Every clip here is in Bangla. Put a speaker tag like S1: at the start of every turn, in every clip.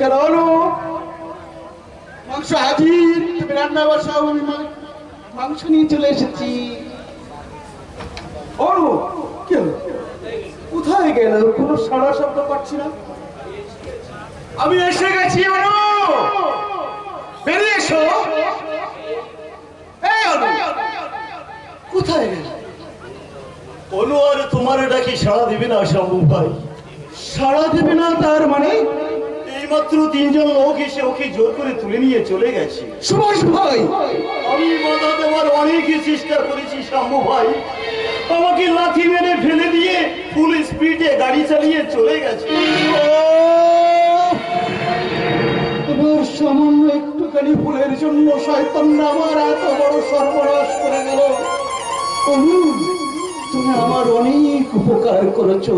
S1: কেন মাংস হাজির তুমি রান্না বসাও আমি মাংস নিয়ে চলে এসেছি। অনু কি হলো? কোথায় গেল? কোনো সারা শব্দ পাচ্ছি না। আমি এসে গেছি অনু বেরিয়ে এসো। কোথায় গেল?
S2: অনু আর তোমার ডাকি সাড়া দিবে না শম্ভু ভাই?
S1: সারা দেবে না তার মানে?
S2: এইমাত্র তিনজন লোক এসে ওকে জোর করে তুলে নিয়ে চলে গেছে।
S1: সুভাষ ভাই!
S2: আমি বাধা দেওয়ার অনেকই চেষ্টা করেছি শম্ভু ভাই। আমাকে লাথি মেরে ফেলে দিয়ে ফুল স্পিডে গাড়ি চালিয়ে চলে গেছে।
S1: তোমার সামান্য একটুখানি ভুলের জন্য শয়তানরা আমার এত বড় সর্বনাশ করে গেল। তুমি আমার অনেক উপকার করেছ।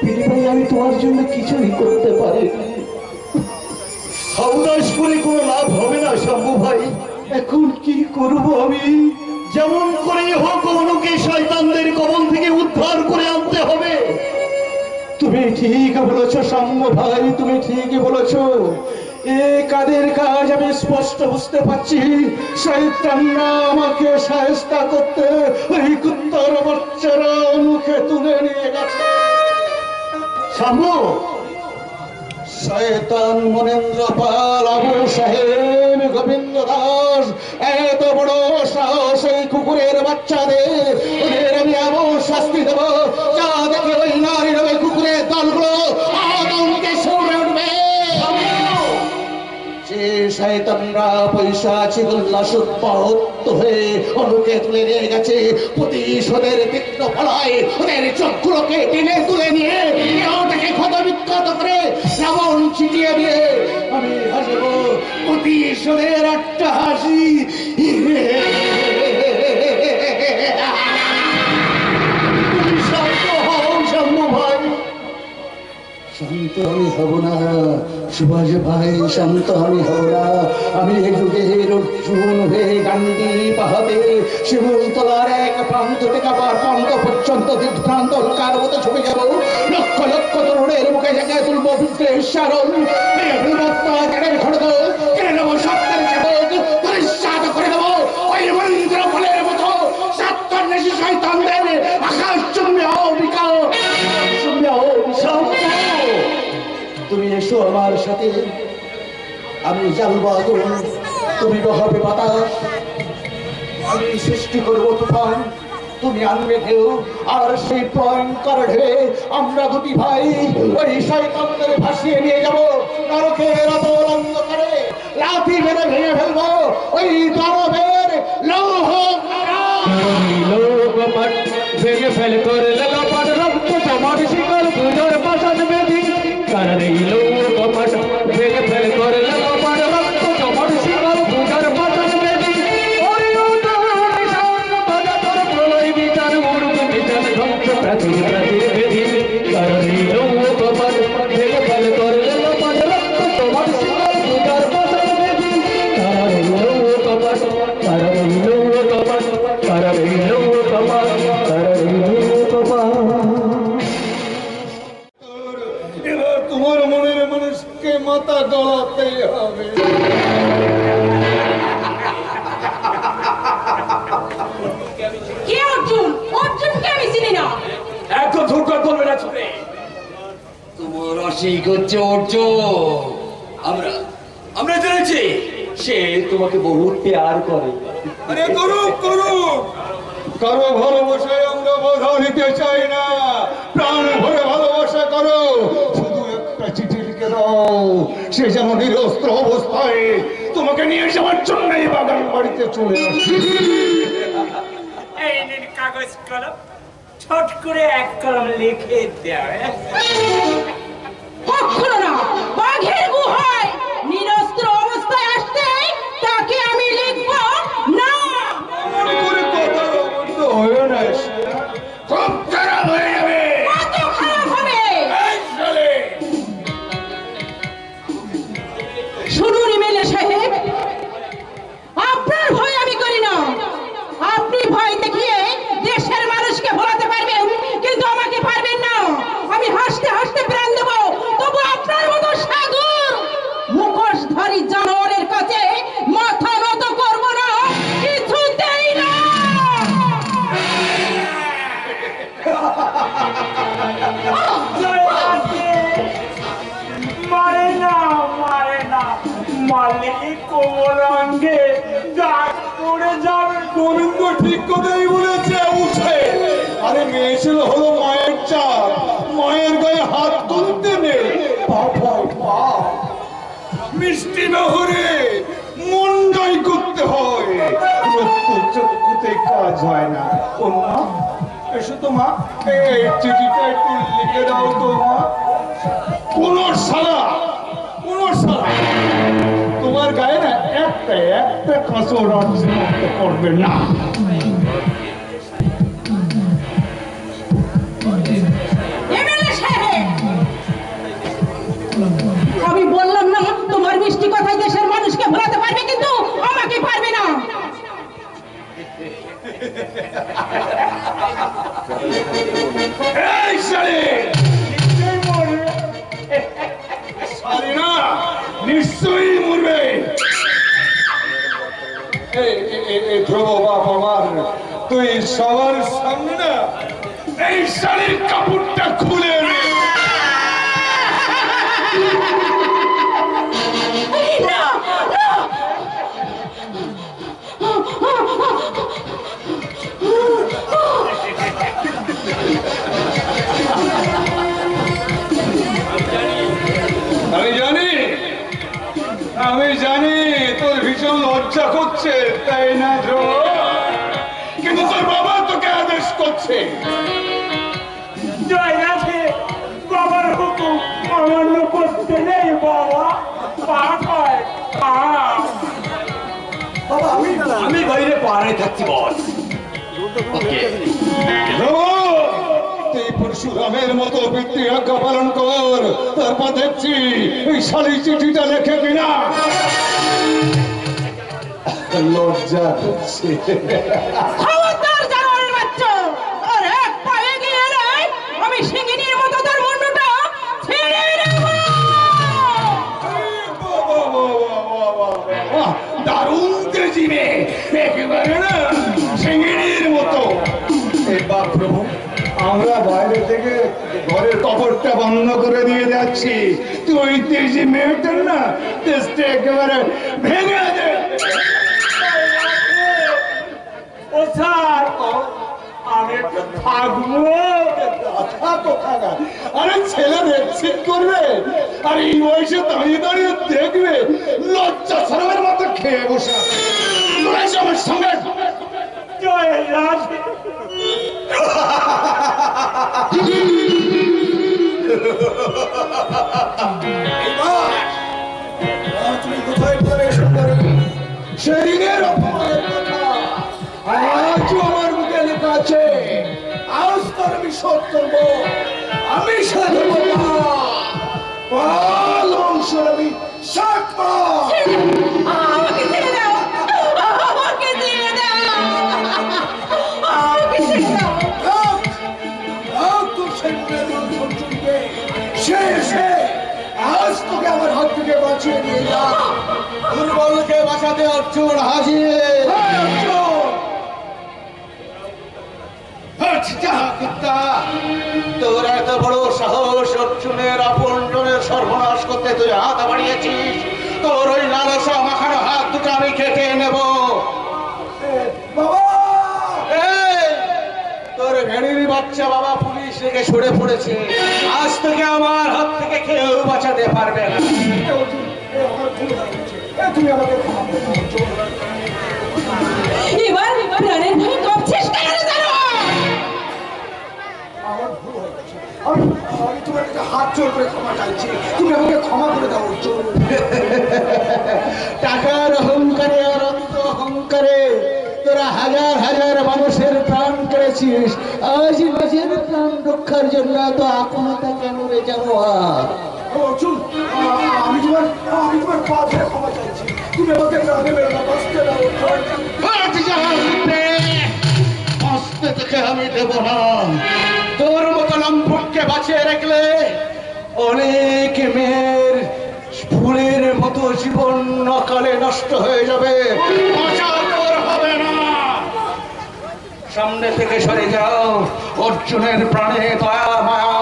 S1: পীর ভাই আমি তোমার জন্য কিছুই করতে পারি
S2: সাউদাস করে কোনো লাভ হবে না, শম্ভু ভাই।
S1: এখন কি করব আমি?
S2: যেমন করে হোক অনুকে শয়তানদের কবল থেকে উদ্ধার করে আনতে হবে।
S1: তুমি ঠিক বলেছ সাম্য ভাই, তুমি ঠিকই বলেছ। এ কাদের কাজ? আমি স্পষ্ট বুঝতে পারছি। শয়তানরা আমাকে সাহেস্তা করতে ওই কুত্তর বাচ্চারা মুখে তুলে নিয়ে গেছে।
S2: শম্ভু
S1: শয়তান মনেন্দ্র পাল আবু সাহেব গোবিন্দ দাস, এত বড় সাহস এই কুকুরের বাচ্চাদের আমি এমন শাস্তি দেব। যা দেখে ওই কুকুরের দলগুলো আতঙ্কে সরে উঠবে। শয়তানরা পয়সা হয়ে অনুকে তুলে নিয়ে গেছে। প্রতিশোধের তীক্ষ্ণ ফলায় ওদের চোখগুলোকে টেনে তুলে নিয়ে দেহটাকে ক্ষত বিক্ষত করে রাবণ ছিটিয়ে দিয়ে আমি হাসবো। প্রতিশোধের একটা হাসি।
S2: শান্ত
S1: আমি হব না। সুভাষ ভাই, শান্ত আমি হব না। আমি যুগের অর্জুন হয়ে গান্ধী পাহাড়ে শিমুলতলার এক প্রান্ত থেকে আবার প্রান্ত পর্যন্ত দিগ্ভ্রান্ত লোকার মতো ছবি যাব। লক্ষ লক্ষ তরুণের মুখে জায়গায় তুলব বিদ্রোহের সারণ জনের খড়গ এসো আমার সাথে। আমি জানব আগুন তুমি বহাবে বাতাস। আমি সৃষ্টি করব তুফান। তুমি আনবে ঢেউ। আর সেই ভয়ঙ্কর ঢেউ আমরা দুটি ভাই ওই শয়তানদের ভাসিয়ে নিয়ে যাব নরকের অতল অন্ধকারে। লাথি মেরে ভেঙে ফেলব ওই দানবের লৌহ
S3: লোকপট ভেঙে ফেল করে লপট রক্ত তোমার শিকল পুজোর কারণ এই লোকপট ভেঙে ফেল করে লপট রক্ত অসিক হচ্ছে অর্জুন আমরা আমরা জেনেছি সে তোমাকে বহুত পেয়ার করে।
S1: আরে করুক করুক। কারও ভালোবাসায় আমরা বাধা নিতে চাই না। প্রাণ ভরে ভালোবাসা করো। শুধু একটা চিঠি লিখে দাও। সে যেন নিরস্ত্র অবস্থায় তোমাকে নিয়ে যাওয়ার জন্যই বাগান বাড়িতে চলে আসে।
S4: এই নিন কাগজ কলম ছট করে এক কলম লিখে দেয়
S5: কখনো না বাঘের গুহায় নিরস্ত্র অবস্থায় আসতে তাকে
S6: মিষ্টি নহরে মন জয় করতে হয়। রক্ত চক্ষুতে কাজ হয় না। ও মা, এসো তো মা এই চিঠিটা একটু লিখে দাও তো মা। কোন সালা কোন সালা। তোমার গায়ে না একটা একটা কাঁচো রাজ্য করতে পারবে না। এই শালি!
S4: নিশ্চয়ই মরবে।
S6: শালি তুই সবার সামনে না এই শাড়ির কাপড়টা খুলে না। করছে তাই না কিন্তু তোর বাবা তোকে আদেশ করছে।
S4: জয়নাথে বাবার হুকুম অমান্য করতে নেই বাবা। পাপ হয়
S2: আমি আমি বাইরে পাহাড়ে থাকছি বস।
S6: তুই পরশুরামের মতো পিতৃ আজ্ঞা পালন কর। তারপর দেখছি এই শালি চিঠিটা লেখে কিনা। লজ্জা হচ্ছে দারুণ একেবারে না সিঙ্গিরির মতো। এই প্রভু আমরা বাইরে থেকে ঘরের কবরটা বন্ধ করে দিয়ে যাচ্ছি। তুই তেজি মেয়েটার না তেজটা একেবারে
S4: স্যার আমি একটু থাকব
S6: কথা কোথাকার। আরে ছেলে রেপসিট করবে আর এই বয়সে দাঁড়িয়ে দাঁড়িয়ে দেখবে লজ্জা ছাড়াবার মতো খেয়ে বসে আছে। আমার সঙ্গে।
S4: জয়নাথ
S6: তুমি কোথায় সেদিনের অপমানের কথা আজও আমার মুখে লেখা আছে আজ তোর আমি শোধ করব আমি পাল আমি আজ তোকে আমার হাত থেকে বাঁচিয়ে নিয়ে যা দুর্বলকে বাঁচাতে অর্জুন হাজির। তোর এত বড় সাহস অর্জুনের আপন জনের সর্বনাশ করতে তুই হাত বাড়িয়েছিস? তোর ওই লালসা মাখানো হাত দুটো আমি কেটে নেব। তোর ভেড়ির বাচ্চা বাবা পুলিশ রেখে সরে পড়েছে। আজ থেকে আমার হাত থেকে কেউ বাঁচাতে পারবে না? আমার ভুল হয়ে গেছে। আমি তোমার কাছে হাত জোর করে ক্ষমা চাইছি। তুমি আমাকে ক্ষমা করে দাও অর্জুন টাকার অহংকারে আর অন্ত অহংকারে তোরা হাজার হাজার মানুষের প্রাণ করেছিস। আজ নিজের প্রাণ রক্ষার জন্য তো আপনতা কেন রে জানোয়ার? অর্জুন আমি তোমার আমি তোমার পা ধরে ক্ষমা চাইছি। তুমি আমাকে প্রাণে মেরো না বাঁচতে দাও অস্তে থেকে আমি দেব না। তোর মতো লম্পটকে বাঁচিয়ে রাখলে অনেক মেয়ের ফুলের মতো জীবন নকালে নষ্ট হয়ে যাবে। না। সামনে থেকে সরে যাও। অর্জুনের প্রাণে দয়া, মায়া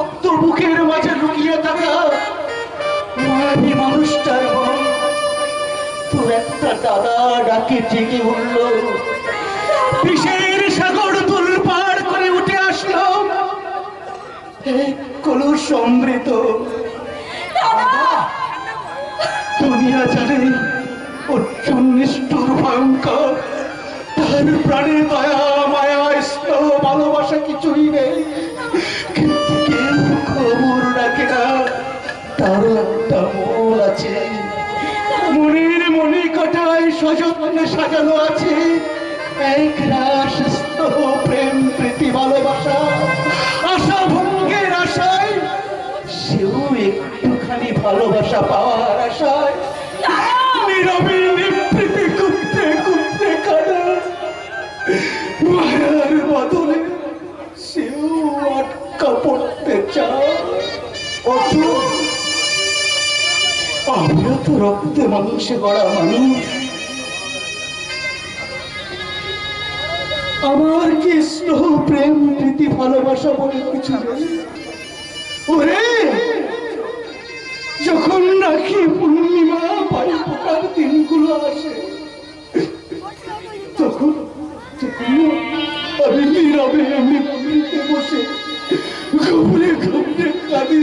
S1: শক্ত বুকের মাঝে লুকিয়ে থাকা মায়াবী মানুষটার মন তো একটা দাদা ডাকে জেগে উঠল। বিষের সাগর তুল পার করে উঠে আসলো। কলুষ অমৃত দুনিয়া জানে অর্জুন নিষ্ঠুর ভয়ঙ্কর। তার প্রাণে দয়া মায়া স্নেহ ভালোবাসা কিছুই নেই। সাজানো আছে। এক রাস প্রেম প্রীতি ভালোবাসা। আশা ভঙ্গের আশায়। সেও একটুখানি ভালোবাসা পাওয়ার আশায়। নীরবে রক্তে মানুষে করা মানুষ। আমার কি স্নেহ, প্রেম, প্রীতি, ভালোবাসা বলে কিছু ওরে, যখন নাকি পূর্ণিমা বাড়ি পোকার দিনগুলো আসে, তখন আমি নীরবে মৃত্যুতে বসে ঘুমরে ঘুমরে কাঁদি।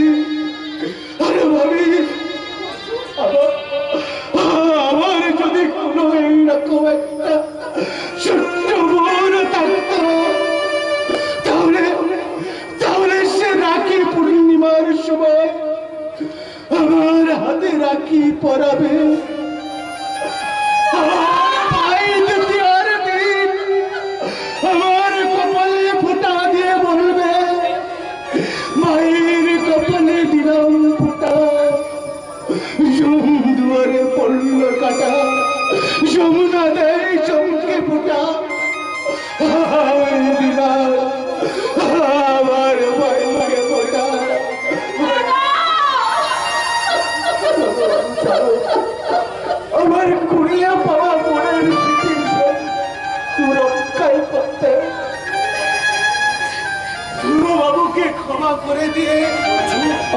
S1: ক্ষমা করে দিয়ে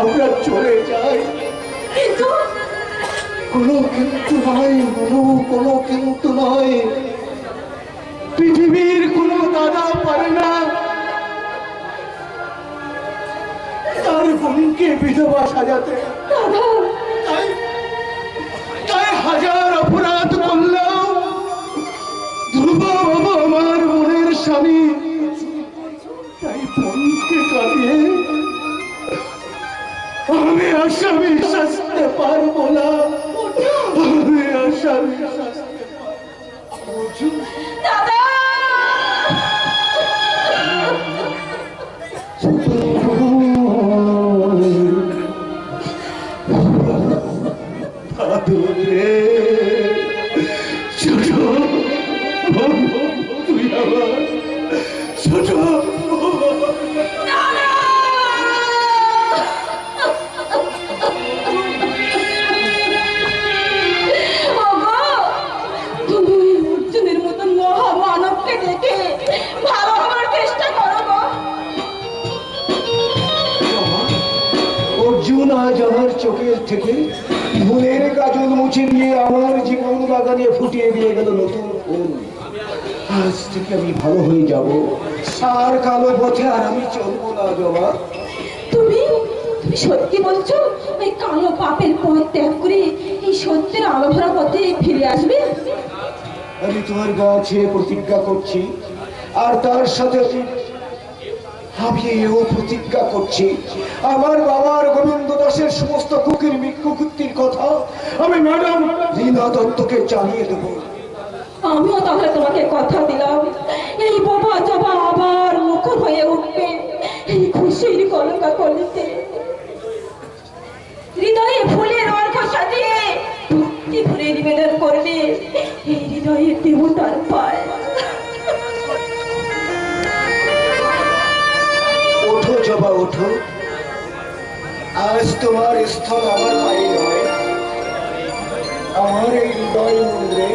S1: আমরা চলে যাই।
S5: কিন্তু
S1: কোনো কিন্তু নয় কোনো কোনো কিন্তু নয় পৃথিবীর কোনো দাদা পারে না। তার বোনকে বিধবা সাজাতে। তাই তাই হাজার অপরাধ করলেও ধ্রুব বাবা আমার মনের স্বামী আমি আসামি শাস্তে পারব না। আমি আসামি শাস্তে
S5: দাদা!
S1: রে
S5: করে এই সত্যের আলো ভরা পথে ফিরে আসবে?
S1: আমি তোমার গা ছেড়ে প্রতিজ্ঞা করছি আর তার সাথে
S7: আমি এও প্রতিজ্ঞা করছি। আমার বাবার গোবিন্দ দাসের সমস্ত কুকির কুকুত্তির কথা আমি ম্যাডাম রীনা দত্তকে জানিয়ে দেবো।
S5: আমিও তাহলে তোমাকে কথা দিলাম। এই বাবা জবা আবার মুখর হয়ে উঠবে এই খুশির কলকা কলিতে হৃদয়ে ফুলের
S7: তোমার আমার এই হৃদয় মন্দিরে।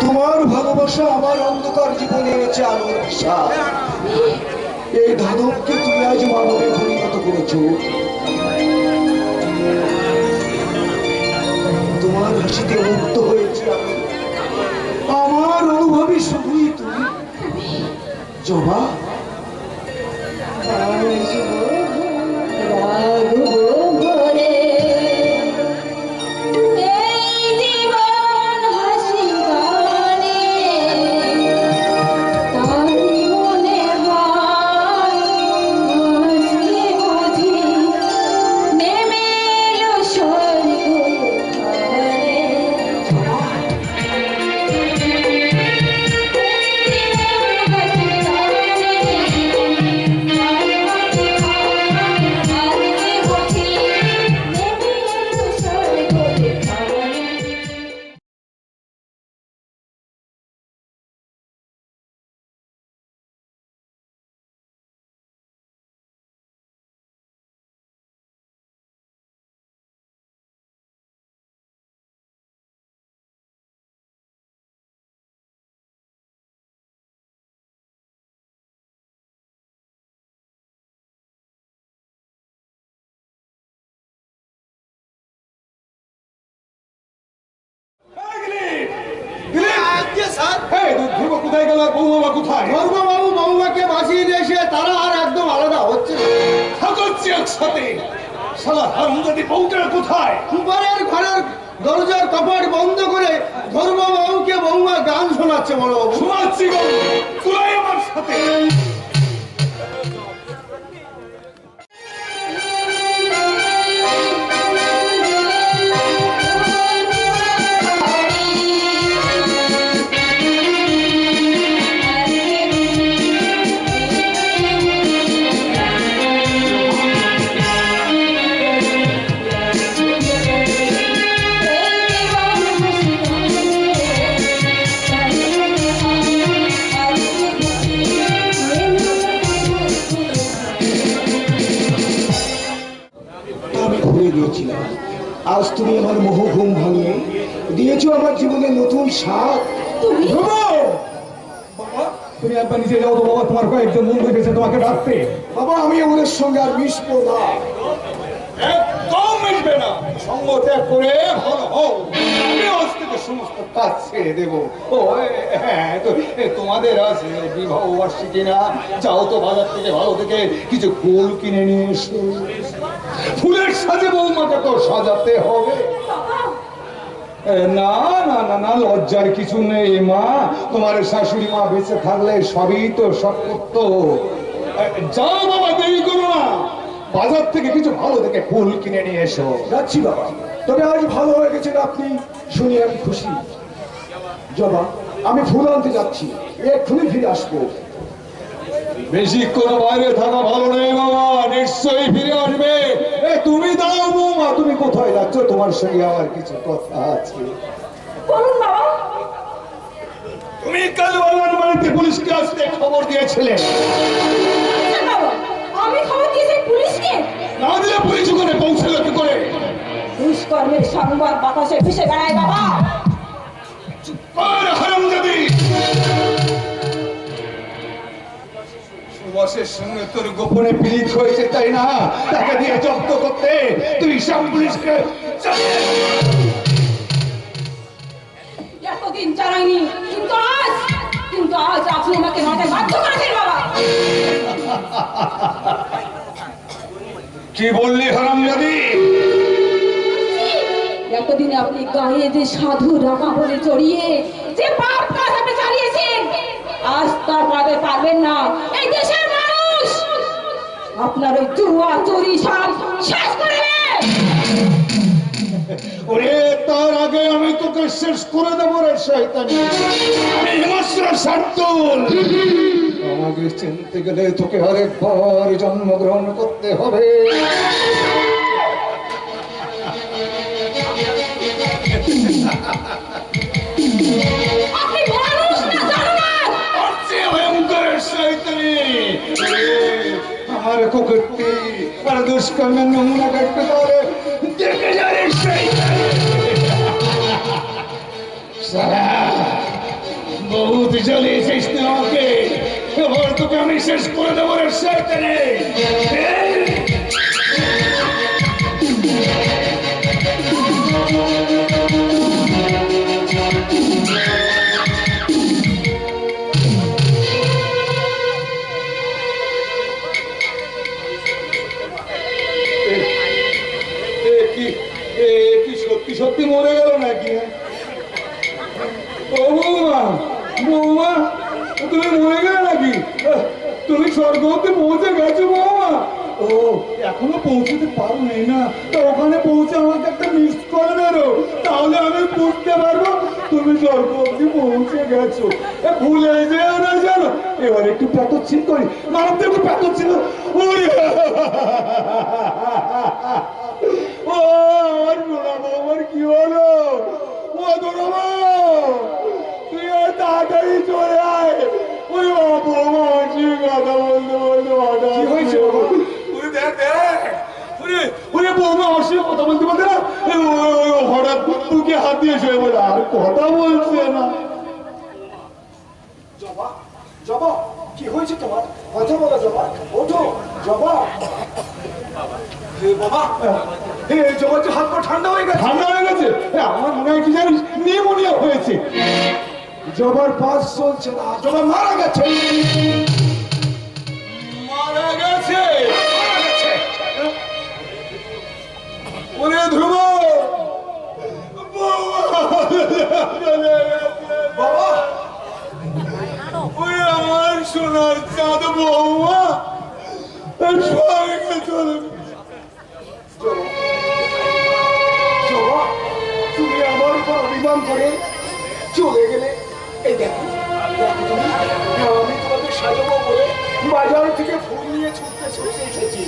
S7: তোমার ভালোবাসা আমার অন্ধকার জীবনে এনেছে আলোর এই ধাদবকে তুমি আজ মানবে, পরিণত করেছ। হাসিতে মুক্ত হয়েছে আমি। আমার অনুভবী শুধুই তুমি। জবা?
S6: কোথায় গেল বৌমা কোথায়?
S1: ধর্মবাবু বৌমাকে বাঁচিয়ে দিয়ে এসে তারা আর একদম আলাদা হচ্ছে।
S6: থাকছি একসাথে। শালা হারামজাদি বউটা কোথায়?
S1: উপরের ঘরের দরজার কপাট বন্ধ করে ধর্মবাবুকে বৌমা গান শোনাচ্ছে বড়
S6: শোনাচ্ছি আমার সাথে।
S7: আজ তুমি আমার মোহ ঘুম ভাঙিয়ে দিয়েছ আমার জীবনে নতুন স্বাদ।
S5: তুমি?
S6: তুমি একবার নিচে যাও তো বাবা তোমার কয়েকজন বন্ধু এসেছে তোমাকে ডাকতে।
S7: বাবা আমি ওদের সঙ্গে আর মিশবো না।
S6: একদম মিটবে না। সঙ্গ ত্যাগ করে সমস্ত কাজ ছেড়ে দেবো। ও হ্যাঁ তোমাদের আছে বিবাহ বার্ষিকী না? যাও তো বাজার থেকে ভালো থেকে কিছু ফুল কিনে নিয়ে এসো। ফুলের সাজে বৌমাকে তো সাজাতে হবে। না না না না, লজ্জার কিছু নেই, মা। তোমার শাশুড়ি মা বেঁচে থাকলে সবই তো সব করতো যাও বাবা, দেরি করো না। বাজার থেকে কিছু ভালো থেকে ফুল কিনে নিয়ে এসো।
S7: যাচ্ছি বাবা। তবে আজ ভালো হয়ে গেছেন আপনি? শুনে আমি খুশি। জবা, আমি ফুল আনতে যাচ্ছি। এক্ষুনি ফিরে আসব।
S6: বেশিক্ষণ বাইরে থাকা ভালো নেই বাবা নিশ্চয়ই ফিরে আসবে। এ তুমি দাও বৌমা তুমি কোথায় যাচ্ছ? তোমার সঙ্গে আমার কিছু কথা আছে।
S5: বলুন বাবা।
S6: তুমি কাল বাবার বাড়িতে পুলিশকে আসতে খবর দিয়েছিলে।
S5: আচ্ছা আমি খবর দিয়েছি পুলিশকে?
S6: না দিলে পুলিশ ওখানে পৌঁছলো কি করে?
S5: দুষ্কর্মের সংবাদ বাতাসে ভেসে বেড়ায় বাবা।
S6: হারামজাদি। সুভাষের সঙ্গে তোর গোপনে পীড়িত হয়েছে তাই না? তাকে দিয়ে জব্দ করতে তুই সব পুলিশকে
S5: এতদিন জানাইনি কিন্তু আজ কিন্তু আজ আপনি আমাকে মাঠে বাধ্য করেছেন বাবা।
S6: কি বললি হারামজাদি?
S5: এতদিনে আপনি গায়ে যে সাধু রামা বলে জড়িয়ে যে পাপ কাজ আপনি চালিয়েছেন আস্থা পাবে পারবেন না। এই মানুষ আপনার ওই জুয়া চুরি সব শেষ করে
S6: ওরে, তার আগে আমি তোকে শেষ করে দেবো রে শয়তানি। আমি সার্তুল।
S1: আমাকে চিনতে গেলে তোকে আরেকবার জন্মগ্রহণ করতে হবে।
S6: কাটতে পারে দেখে যারে শয়তানি সারা। বহুত জ্বলিয়েছিস তুই আমাকে? এবার তোকে আমি শেষ করে দেবো রে এই! এ তুমি পৌঁছে গেছো বৌমা ও, এখনও পৌঁছতে পারো নাই না। তো ওখানে পৌঁছে আমাকে একটা মিস কল মেরো তাহলে আমি বুঝতে পারব তুমি স্বর্গ অব্দি পৌঁছে গেছো। এ, ভুলে যেও না জানো। এবার একটু প্যাতচ্ছিন করি। মানব একটু প্যাতচ্ছিন ওরে ও, আমার গোড়া বৌমার কি হলো? ও গোড়া তুই তাড়াতাড়ি চলে ওরে ওরে বৌমা আসি কথা বলতে বলতে না? এ, ও, ও, ও, হঠাৎ বুকে হাত দিয়ে শুয়ে বলে আর কথা বলছে না।
S7: জবা জবা কি হয়েছে তোমার? কথা বলো জবা ওঠো জবা। বাবা হে জবা হাত পা ঠান্ডা হয়ে গেছে।
S6: ঠান্ডা হয়ে গেছে? আমার মনে হয় কি জানিস নিউমোনিয়া হয়েছে।
S7: জবার পাস চলছে না জবা মারা গেছে।
S6: মারা গেছে? ওরে ধ্রুব আমার সোনার চাঁদ বৌমা স্বর্গে চলে
S7: তুমি আমার উপর অভিমান করে চলে গেলে। এই দেখো আমি তোমাকে সাজাবো বলে বাজার থেকে ফুল নিয়ে ছুটতে ছুটতে এসেছি।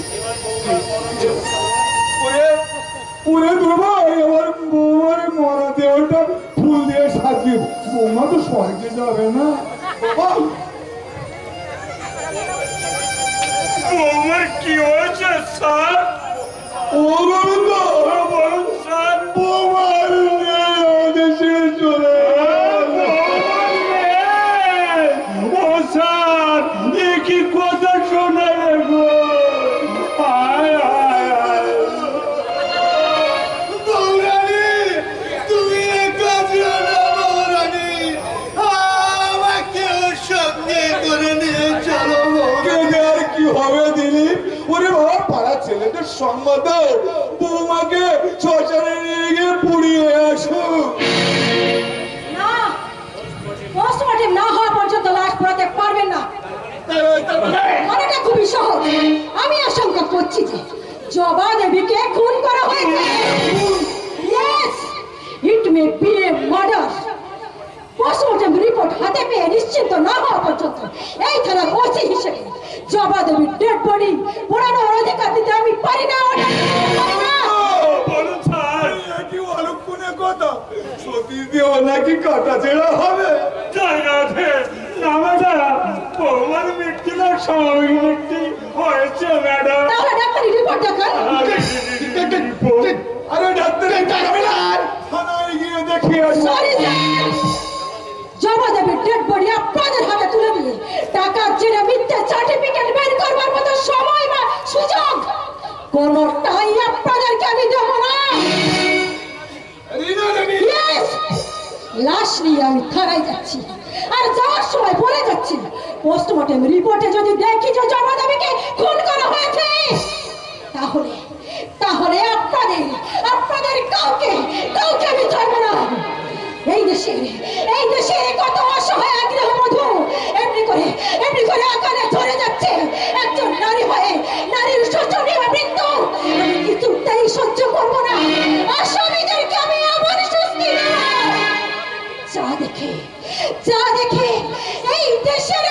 S6: ওরে ওরে এবার বৌমার মরা দেহটা ফুল দিয়ে সাজিয়ে বৌমা তো স্বর্গে যাবে না।
S2: বৌমার কি হয়েছে, স্যার?
S5: করছি যে জবা দেবীকে খুন করা হয়েছে। Yes it may be a murder postmortem report হাতে পেয়ে নিশ্চিন্ত না হওয়া পর্যন্ত এই থানার ওসি হিসেবে জবা দেবীর ডেড বডি পোড়ানোর অধিকার দিতে আমি পারি না
S6: কথা। সতী নাকি কাটা ছেড়া হবে?
S2: তাই আছে আমাদের বৌমার মৃত্যুটা স্বাভাবিক মৃত্যু হয়েছে ম্যাডাম।
S5: তাহলে ডাক্তারি রিপোর্ট দেখান।
S6: আরে ডাক্তারের টাকা মিলার থানায় গিয়ে দেখে আসো।
S5: সরি জমা দেবে ডেড বডি আপনাদের হাতে তুলে দিয়ে। টাকা জেনে মিথ্যে সার্টিফিকেট বের করবার মতো সময় বা সুযোগ কোনটাই আপনাদেরকে আমি দেবো না।
S6: রিনা
S5: লাশ নিয়ে আমি থানায় যাচ্ছি। সময় বলে যাচ্ছি রিপোর্টে যদি দেখি যে খুন করা হয়েছে, তাহলে তাহলে আপনাদের আপনাদের কাউকে কাউকে আমি না। এই দেশে এই দেশে কত অসহায়, আগ্রহ মধু এমনি করে এমনি করে আকারে ধরে যাচ্ছে। একজন নারী হয়ে, নারীর শোচনীয় মৃত্যু। আমি কিছুতেই সহ্য করব না। আসামিদেরকে আমি আমার স্বস্তি যা দেখে যা দেখে believe this shit